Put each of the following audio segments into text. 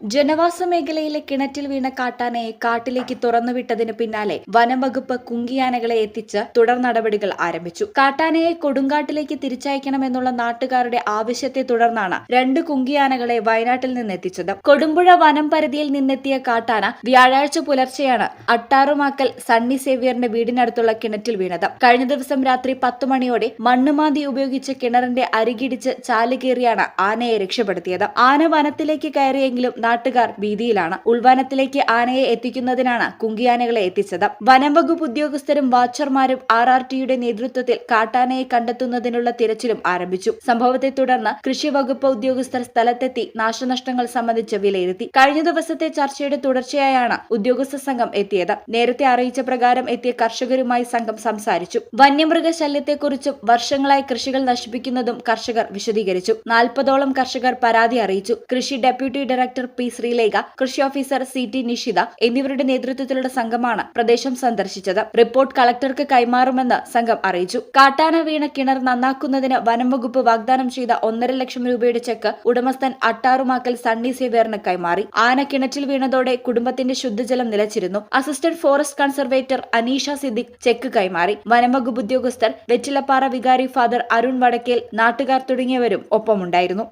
ജനവാസ മേഖലയിലെ കിണറ്റിൽ വീണ കാട്ടാനയെ കാട്ടിലേക്ക് തുറന്നുവിട്ടതിന് പിന്നാലെ വനം വകുപ്പ് കുങ്കിയാനകളെ എത്തിച്ച് തുടർ നടപടികൾ ആരംഭിച്ചു. കാട്ടാനയെ കൊടുങ്കാട്ടിലേക്ക് തിരിച്ചയക്കണമെന്നുള്ള നാട്ടുകാരുടെ ആവശ്യത്തെ തുടർന്നാണ് രണ്ട് കുങ്കിയാനകളെ വയനാട്ടിൽ നിന്നെത്തിച്ചത്. കൊടുമ്പുഴ വനം പരിധിയിൽ നിന്നെത്തിയ കാട്ടാന വ്യാഴാഴ്ച പുലർച്ചെയാണ് അട്ടാറുമാക്കൽ സണ്ണി സേവ്യറിന്റെ വീടിനടുത്തുള്ള കിണറ്റിൽ വീണത്. കഴിഞ്ഞ ദിവസം രാത്രി പത്തു മണിയോടെ മണ്ണുമാന്തി ഉപയോഗിച്ച് കിണറിന്റെ അരികിടിച്ച് ചാലുകേറിയാണ് ആനയെ രക്ഷപ്പെടുത്തിയത്. ആന വനത്തിലേക്ക് കയറിയെങ്കിലും നാട്ടുകാർ ഭീതിയിലാണ്. ഉൾവനത്തിലേക്ക് ആനയെ എത്തിക്കുന്നതിനാണ് കുങ്കിയാനകളെ എത്തിച്ചത്. വനംവകുപ്പ് ഉദ്യോഗസ്ഥരും വാച്ചർമാരും ആർ ആർ ടിയുടെ നേതൃത്വത്തിൽ കാട്ടാനയെ കണ്ടെത്തുന്നതിനുള്ള തിരച്ചിലും ആരംഭിച്ചു. സംഭവത്തെ തുടർന്ന് കൃഷി വകുപ്പ് ഉദ്യോഗസ്ഥർ സ്ഥലത്തെത്തി നാശനഷ്ടങ്ങൾ സംബന്ധിച്ച് വിലയിരുത്തി. കഴിഞ്ഞ ദിവസത്തെ ചർച്ചയുടെ തുടർച്ചയായാണ് ഉദ്യോഗസ്ഥ സംഘം എത്തിയത്. നേരത്തെ അറിയിച്ച പ്രകാരം എത്തിയ കർഷകരുമായി സംഘം സംസാരിച്ചു. വന്യമൃഗ ശല്യത്തെക്കുറിച്ചും വർഷങ്ങളായി കൃഷികൾ നശിപ്പിക്കുന്നതും കർഷകർ വിശദീകരിച്ചു. നാൽപ്പതോളം കർഷകർ പരാതി അറിയിച്ചു. കൃഷി ഡെപ്യൂട്ടി ഡയറക്ടർ പി ശ്രീലേഖ കൃഷി ഓഫീസർ സി ടി നിഷിത എന്നിവരുടെ നേതൃത്വത്തിലുള്ള സംഘമാണ് പ്രദേശം സന്ദർശിച്ചത്. റിപ്പോർട്ട് കളക്ടർക്ക് കൈമാറുമെന്ന് സംഘം അറിയിച്ചു. കാട്ടാന വീണ കിണർ നന്നാക്കുന്നതിന് വനം വകുപ്പ് വാഗ്ദാനം ചെയ്ത ഒന്നര ലക്ഷം രൂപയുടെ ചെക്ക് ഉടമസ്ഥൻ അട്ടാറുമാക്കൽ സണ്ണി സേവേറിന് കൈമാറി. ആന കിണറ്റിൽ വീണതോടെ കുടുംബത്തിന്റെ ശുദ്ധജലം നിലച്ചിരുന്നു. Assistant forest conservator Aneesha Siddique cheque കൈമാറി. വനം വകുപ്പ് ഉദ്യോഗസ്ഥർ വെറ്റിലപ്പാറ വികാരി ഫാദർ അരുൺ വടക്കേൽ നാട്ടുകാർ തുടങ്ങിയവരും ഒപ്പമുണ്ടായിരുന്നു.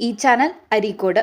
ഈ ചാനൽ അരീക്കോട്.